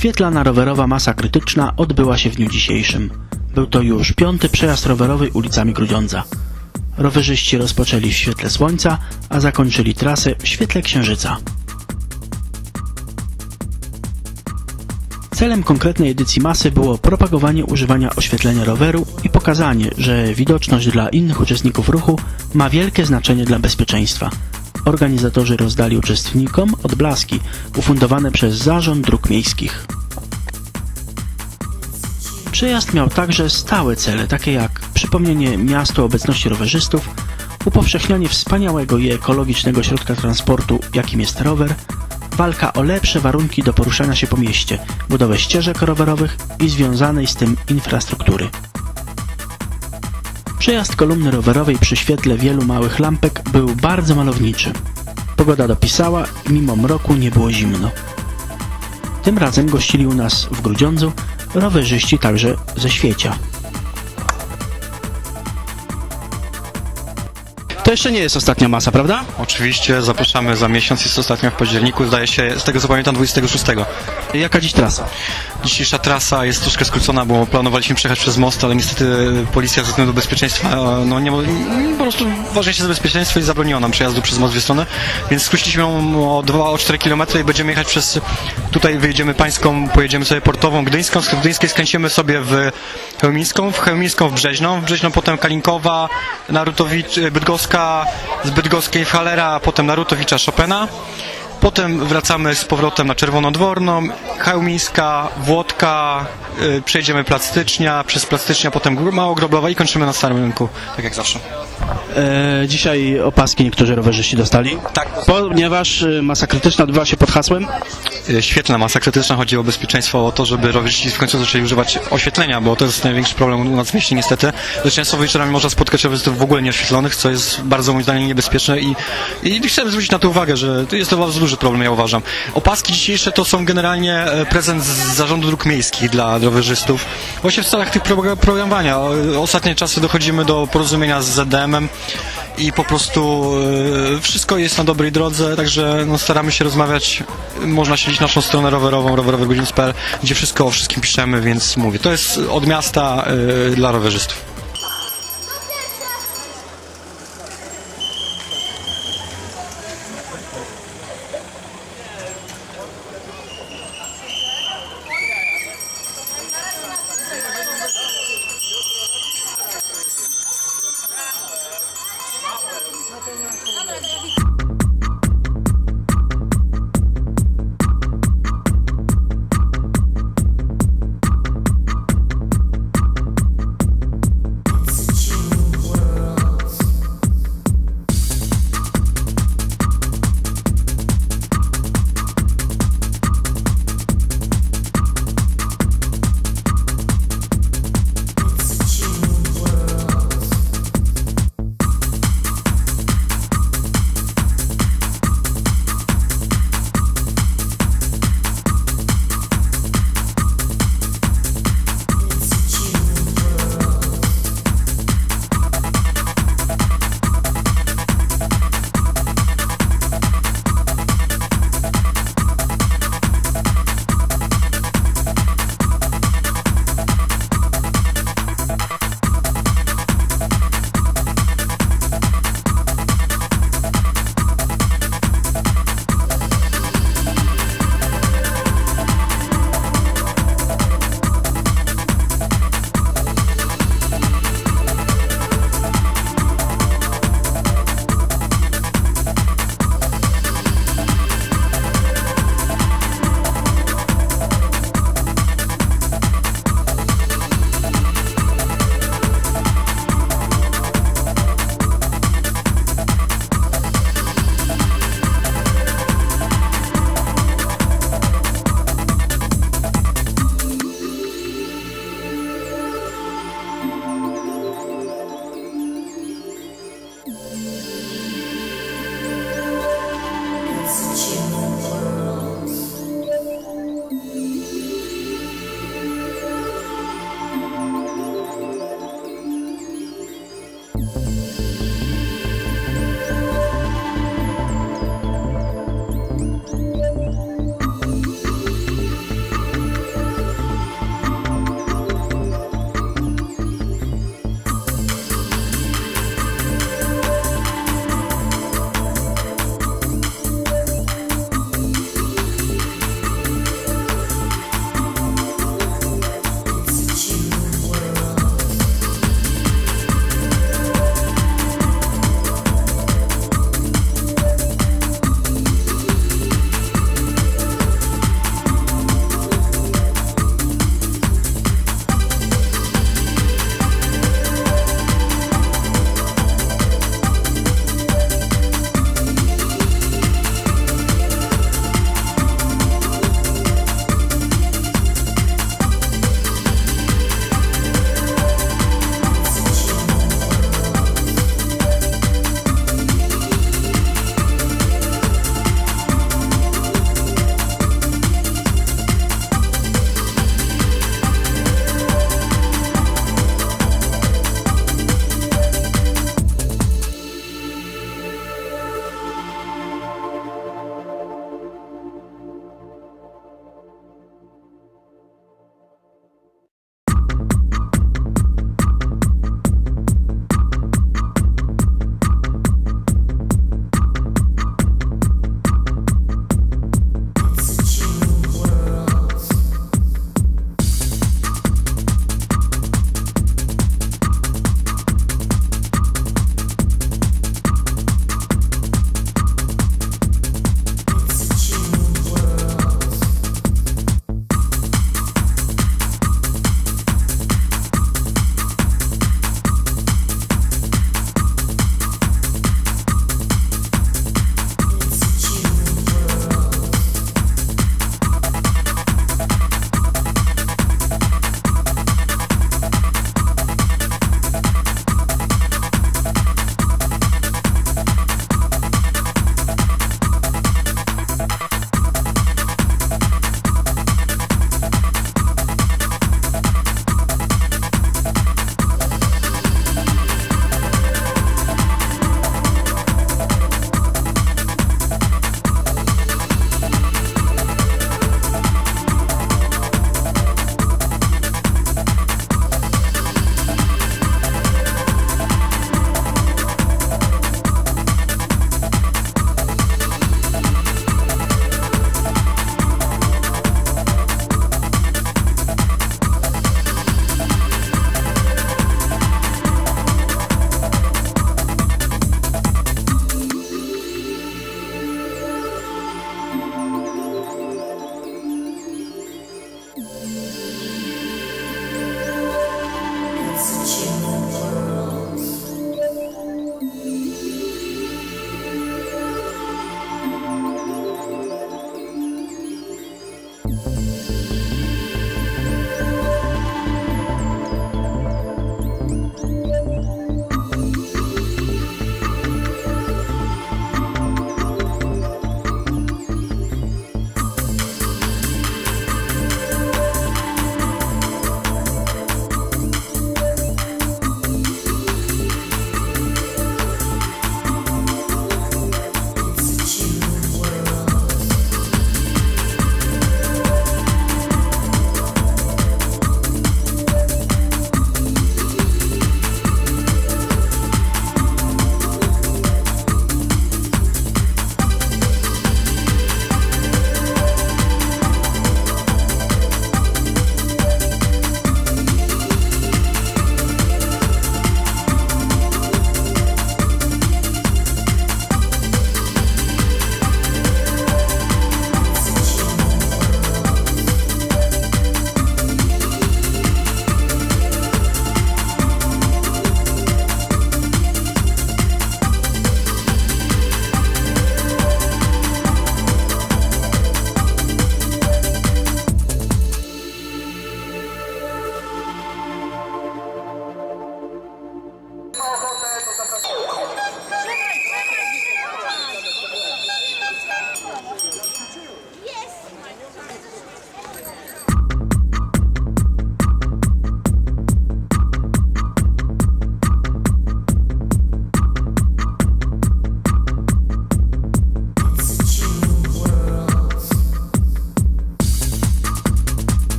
Świetlana rowerowa masa krytyczna odbyła się w dniu dzisiejszym. Był to już piąty przejazd rowerowy ulicami Grudziądza. Rowerzyści rozpoczęli w świetle słońca, a zakończyli trasę w świetle księżyca. Celem konkretnej edycji masy było propagowanie używania oświetlenia roweru i pokazanie, że widoczność dla innych uczestników ruchu ma wielkie znaczenie dla bezpieczeństwa. Organizatorzy rozdali uczestnikom odblaski ufundowane przez Zarząd Dróg Miejskich. Przejazd miał także stałe cele, takie jak przypomnienie miastu obecności rowerzystów, upowszechnianie wspaniałego i ekologicznego środka transportu, jakim jest rower, walka o lepsze warunki do poruszania się po mieście, budowę ścieżek rowerowych i związanej z tym infrastruktury. Przejazd kolumny rowerowej przy świetle wielu małych lampek był bardzo malowniczy. Pogoda dopisała i mimo mroku nie było zimno. Tym razem gościli u nas w Grudziądzu rowerzyści także ze Świecia. To jeszcze nie jest ostatnia masa, prawda? Oczywiście, zapraszamy za miesiąc, jest ostatnio w październiku, zdaje się, z tego co pamiętam, 26. Jaka dziś trasa? Dzisiejsza trasa jest troszkę skrócona, bo planowaliśmy przejechać przez most, ale niestety policja ze względu bezpieczeństwa, no nie, po prostu ważniejsze bezpieczeństwo i zabroniło nam przejazdu przez most w dwie strony, więc skróciliśmy ją o 2 o 4 km i będziemy jechać przez, tutaj wyjedziemy pańską, pojedziemy sobie portową gdyńską, z gdyńskiej skręcimy sobie w Chełmińską, w Chełmińską w Brzeźną, w Brzeźną potem Kalinkowa, Narutowicz, e, Bydgoska, z Bydgoskiej Halera, potem Narutowicza Chopina. Potem wracamy z powrotem na Czerwonodworną, Chełmińska, Włodka, y, przejdziemy Plac Stycznia, przez Plac Stycznia potem Gr- Małogroblowa i kończymy na Starym Rynku, tak jak zawsze. E, dzisiaj opaski niektórzy rowerzyści dostali. Tak. Ponieważ e, masa krytyczna odbywa się pod hasłem Y, Świetlna masa krytyczna, chodzi o bezpieczeństwo, o to, żeby rowerzyści w końcu zaczęli używać oświetlenia, bo to jest największy problem u nas w mieście niestety, że często wieczorami można spotkać rowerzystów w ogóle nieoświetlonych, co jest bardzo moim zdaniem niebezpieczne i, i chcemy zwrócić na to uwagę, że to jest to bardzo duży problem, ja uważam. Opaski dzisiejsze to są generalnie e, prezent z Zarządu Dróg Miejskich dla rowerzystów, właśnie w celach tych pro- programowania. O- Ostatnie czasy dochodzimy do porozumienia z I po prostu e, wszystko jest na dobrej drodze, także no, staramy się rozmawiać. Można śledzić naszą stronę rowerową, rowerowygodzin.pl, gdzie wszystko o wszystkim piszemy, więc mówię, to jest od miasta e, dla rowerzystów.